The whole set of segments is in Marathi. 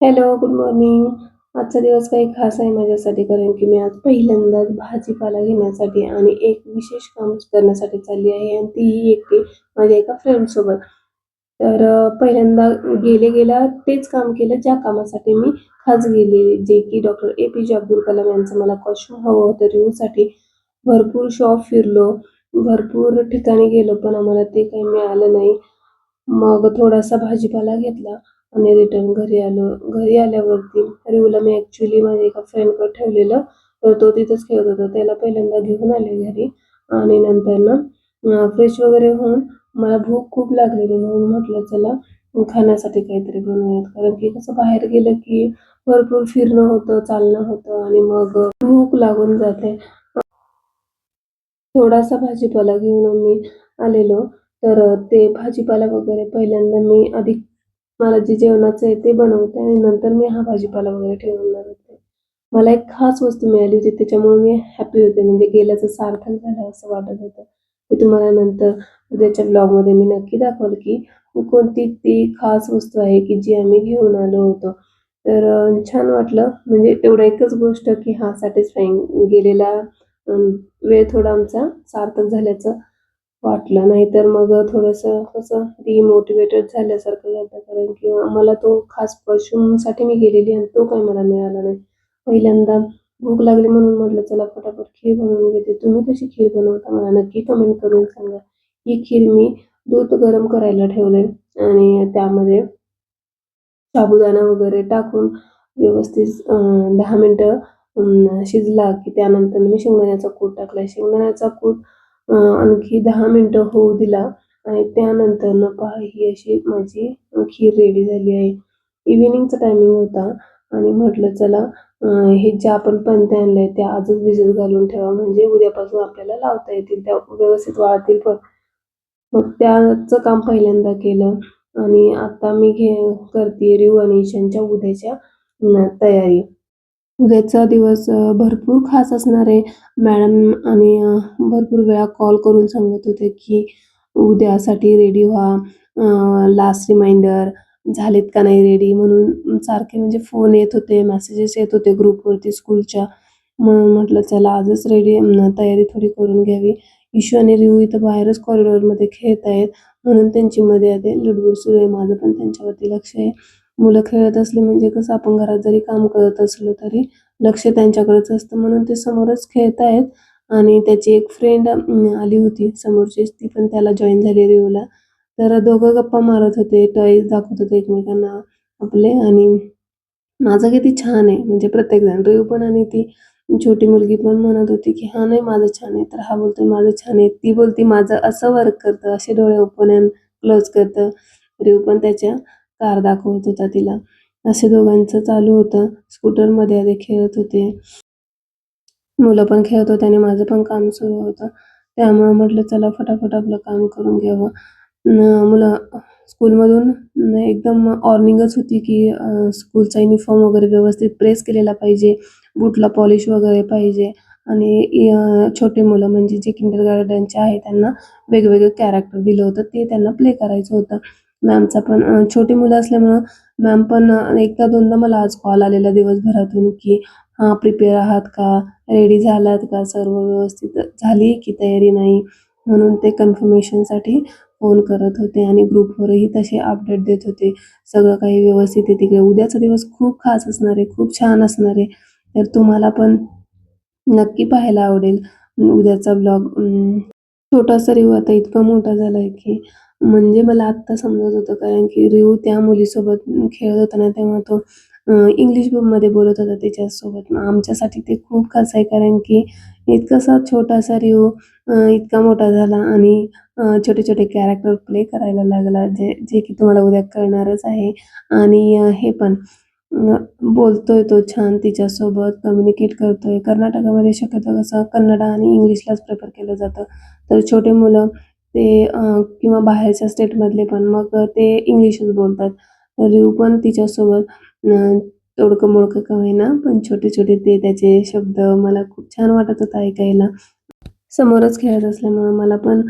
हॅलो गुड मॉर्निंग आजचा दिवस काही खास आहे माझ्यासाठी कारण की मी आज पहिल्यांदाच भाजीपाला घेण्यासाठी आणि एक विशेष काम करण्यासाठी चालली आहे आणि तीही एकटी माझ्या एका फ्रेंडसोबत तर पहिल्यांदा गेले गेल्या तेच काम केलं ज्या कामासाठी मी खास गेले जे की डॉक्टर ए पी जे अब्दुल कलाम यांचं मला कॉस्ट्युम हवं होतं रिव्ह्यूसाठी भरपूर शॉप फिरलो भरपूर ठिकाणी गेलो पण आम्हाला ते काही मिळालं नाही. मग थोडासा भाजीपाला घेतला. आणि रिटर्न घरी आलो. घरी आल्यावरती रिवला मी ॲक्च्युली माझ्या एका फ्रेंडकडे ठेवलेलं. तर तो तिथंच खेळत होता. त्याला पहिल्यांदा घेऊन आले घरी. आणि नंतर ना फ्रेश वगैरे होऊन मला भूक खूप लागलेली. म्हणून म्हटलं चला खाण्यासाठी काहीतरी बनवूयात. कारण की कसं बाहेर गेलं की भरपूर फिरणं होतं चालणं होतं आणि मग भूक लागून जाते. थोडासा भाजीपाला घेऊन मी आलेलो. तर ते भाजीपाला वगैरे पहिल्यांदा मी आधी मला जे जेवणाचं आहे ते बनवते आणि नंतर मी हा भाजीपाला वगैरे ठेवणार होते. मला एक खास वस्तू मिळाली होती त्याच्यामुळे मी हॅपी होते. म्हणजे गेल्याचं सार्थक झालं असं वाटत होतं. ते तुम्हाला नंतर उद्याच्या ब्लॉगमध्ये मी नक्की दाखवलं की कोणती ती खास वस्तू आहे की जी आम्ही घेऊन आलो होतो. तर छान वाटलं. म्हणजे एवढं एकच गोष्ट की हा सॅटिस्फाईंग गेलेला वेळ थोडा आमचा सार्थक झाल्याचं वाटलं नाहीतर मग थोडंसं कसं डिमोटिवेटेड झाल्यासारखं झालं. कारण की मला तो खाससाठी मी गेलेली आणि तो काही मला मिळाला नाही. पहिल्यांदा भूक लागली म्हणून म्हटलं चला फटाफट खीर बनवून घेते. तुम्ही कशी खीर बनवता मला नक्की कमेंट करून सांगा. ही खीर मी दूध गरम करायला ठेवले आणि त्यामध्ये साबुदाणा वगैरे टाकून व्यवस्थित दहा मिनटं शिजला की त्यानंतर मी शेंगदाण्याचा कूट टाकला. शेंगदाण्याचा कूट आणखी दहा मिनटं होऊ दिला आणि त्यानंतर पहा ही अशी माझी खीर रेडी झाली आहे. इव्हिनिंगचा टायमिंग होता आणि म्हटलं चला हे जे आपण पणत्या आणले त्या आजच भिजत घालून ठेवा. म्हणजे उद्यापासून आपल्याला लावता येतील त्या व्यवस्थित वाळतील पण. मग त्याचं काम पहिल्यांदा केलं आणि आता मी घे करते रिव आणि ईशानच्या उद्याच्या तयारी. उद्याचा दिवस भरपूर खास असणार आहे. मॅडम आणि भरपूर वेळा कॉल करून सांगत होते की उद्यासाठी रेडी व्हा. लास्ट रिमाइंडर झालेत का नाही रेडी म्हणून सारखे म्हणजे फोन येत होते मेसेजेस येत होते ग्रुपवरती स्कूलच्या म्हणून म्हटलं चला आजच रेडी तयारी थोडी करून घ्यावी. इशू आणि रिव्ह इथं बाहेरच कॉरिडॉरमध्ये खेळत आहेत म्हणून त्यांची मध्ये आधी लुडबुड सुरू आहे. माझं पण त्यांच्यावरती लक्ष आहे. मुलं खेळत असली म्हणजे कसं आपण घरात जरी काम करत असलो तरी लक्ष त्यांच्याकडेच असतं. म्हणून ते समोरच खेळत आहेत आणि त्याची एक फ्रेंड आली होती समोरचीच ती पण त्याला जॉईन झाली रिओला तर दोघं गप्पा मारत होते टॉईज दाखवत होते एकमेकांना आपले. आणि माझं किती छान आहे. म्हणजे प्रत्येक जण. पण आणि ती छोटी मुलगी पण म्हणत होती की हा नाही माझं छान आहे. तर हा बोलतोय माझं छान आहे. ती बोलती माझं असं वर्क करतं असे डोळे ओपन अँड क्लोज करतं. रिव पण त्याच्या कार दाखवत होता तिला. असे दोघांचं चालू होतं. स्कूटरमध्ये आधी खेळत होते. मुलं पण खेळत होते आणि माझं पण काम सुरू होतं. त्यामुळे म्हटलं चला फटाफट आपलं काम करून घ्यावं. मुलं स्कूलमधून एकदम ऑर्निंगच होती की स्कूलचा युनिफॉर्म वगैरे व्यवस्थित प्रेस केलेला पाहिजे बूटला पॉलिश वगैरे पाहिजे आणि छोटे मुलं म्हणजे जे किंडर गार्डनचे आहे त्यांना वेगवेगळे कॅरेक्टर दिलं होतं ते त्यांना प्ले करायचं होतं. मॅमचा पण छोटी मुलं असल्यामुळं मॅम पण एकदा दोनदा मला आज कॉल आलेला दिवसभरातून की हां प्रिपेअर आहात का? रेडी झालात का? सर्व व्यवस्थित झाली की तयारी नाही? म्हणून ते कन्फर्मेशनसाठी फोन करत होते आणि ग्रुपवरही तसे अपडेट देत होते. सगळं काही व्यवस्थित आहे तिकडे. उद्याचा दिवस खूप खास असणार आहे खूप छान असणार आहे. तर तुम्हाला पण नक्की पाहायला आवडेल. उद्याचा ब्लॉग छोटासा रिव्ह आता इतका मोठा झाला आहे की म्हणजे मला आत्ता समजत होतं कारण की रिव्ह्यू त्या मुलीसोबत खेळत होता ना तेव्हा तो इंग्लिशमध्ये बोलत होता तिच्यासोबत मग आमच्यासाठी ते खूप खास आहे कारण की इतकासा छोटासा रिओ इतका मोठा झाला आणि छोटे छोटे कॅरेक्टर प्ले करायला लागला जे जे की तुम्हाला उद्या कळणारच आहे. आणि हे पण बोलतोय तो छान तिच्यासोबत कम्युनिकेट करतोय. कर्नाटकामध्ये शक्यतो कसं कन्नड आणि इंग्लिशलाच प्रेफर केलं जातं. तर छोटे मुलं ते किंवा बाहेरच्या स्टेटमधले पण मग ते इंग्लिशच बोलतात. तर पण तिच्यासोबत तोडकं मोडकं का होईना पण छोटे छोटे ते त्याचे शब्द मला खूप छान वाटत होतं ऐकायला. समोरच खेळत असल्यामुळं मला पण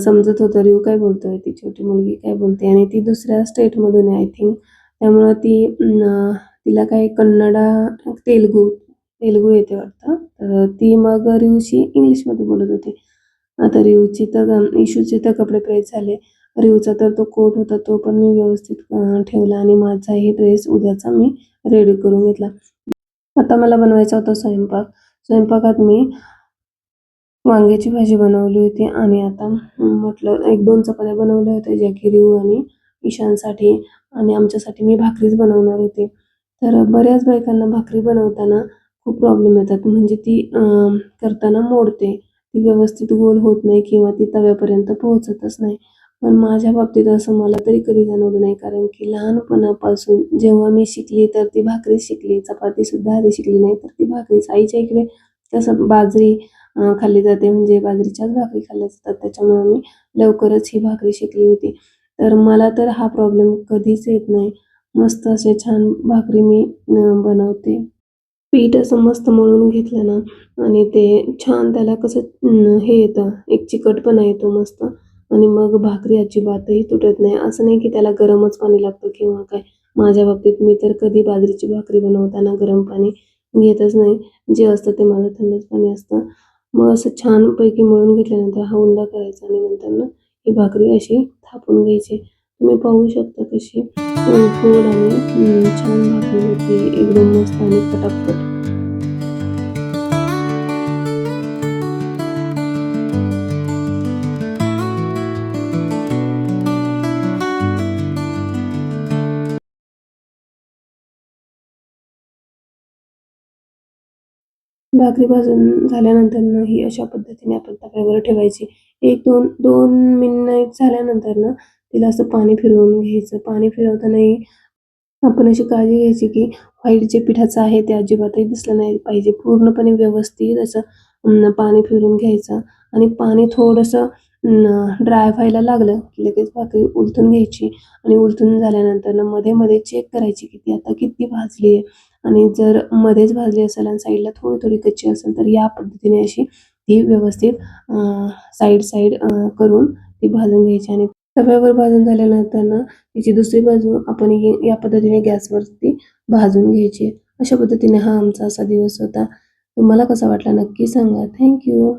समजत होतं रिऊ काय बोलतोय ती छोटी मुलगी काय बोलते आणि ती दुसऱ्या स्टेटमधून आहे आय थिंक त्यामुळं ती तिला काही कन्नडा तेलगू तेलगू येते वाटतं. तर ती मग रिवशी इंग्लिशमध्ये बोलत होती. आता रिवची तर इशूचे तर कपडे प्रेस झाले. रिवचा तर तो कोट होता तो पण मी व्यवस्थित ठेवला आणि माझाही ड्रेस उद्याचा मी रेडी करून घेतला. आता मला बनवायचा होता स्वयंपाक. स्वयंपाकात मी वांग्याची भाजी बनवली होती आणि आता म्हटलं एक दोन चपात्या बनवल्या होत्या ज्या की रिव आणि ईशानसाठी आणि आमच्यासाठी मी भाकरीच बनवणार होती. तर बऱ्याच बायकांना भाकरी बनवताना खूप प्रॉब्लेम येतात. म्हणजे ती करताना मोडते. ती व्यवस्थित गोल होत नाही किंवा ती तव्यापर्यंत पोहोचतच नाही. पण माझ्या बाबतीत असं मला तरी कधी जाणवलं नाही कारण की लहानपणापासून जेव्हा मी शिकली तर ती भाकरी शिकली चपाती सुद्धा आधी शिकली नाही तर ती भाकरी आईच्या इकडे तसं बाजरी खाल्ली जाते म्हणजे बाजरीच्याच भाकरी खाल्ल्या जातात. त्याच्यामुळे मी लवकरच ही भाकरी शिकली होती. तर मला तर हा प्रॉब्लेम कधीच येत नाही. मस्त असे छान भाकरी मी बनवते. पीठ असं मस्त मळून घेतलं ना आणि ते छान त्याला कसं अं, हे येतं एक चिकटपणा येतो मस्त आणि मग भाकरी अजिबातही तुटत नाही. असं नाही की त्याला गरमच पाणी लागतं किंवा काय. माझ्या बाबतीत मी तर कधी बाजरीची भाकरी बनवताना गरम पाणी घेतच नाही. जे असतं ते माझं थंडच पाणी असतं. मग असं छानपैकी मळून घेतल्यानंतर हा उंडा करायचा आणि नंतर ना ही भाकरी अशी थापून घ्यायची. तुम्ही पाहू शकता कशी गोड आणि छान भाकरी होती एकदम मस्त आणि फटाफट. भाकरी भाजून झाल्यानंतर ना ही अशा पद्धतीने आपण तव्यावर ठेवायची. एक दोन दोन मिनिट झाल्यानंतर ना तिला असं पाणी फिरवून घ्यायचं. पाणी फिरवतानाही आपण अशी काळजी घ्यायची की व्हाईट जे पिठाचं आहे ते अजिबातही दिसलं नाही पाहिजे. पूर्णपणे व्यवस्थित असं पाणी फिरून घ्यायचं. आणि पाणी थोडंसं ड्राय व्हायला लागलं की लगेच भाकरी उलथून घ्यायची. आणि उलथून झाल्यानंतरमध्ये मध्ये चेक करायची की ती आता किती भाजली आहे. आणि जर मध्येच भाजली असेल आणि साईडला थोडी थोडी कच्ची असेल तर या पद्धतीने अशी ती व्यवस्थित साईड साईड करून ती भाजून घ्यायची आणि तव्यावर भाजून झाल्यानंतर ना तिची दुसरी बाजू आपण या पद्धतीने गॅसवरती भाजून घ्यायची. अशा पद्धतीने हा आमचा असा दिवस होता. तुम्हाला कसा वाटला नक्की सांगा. थँक्यू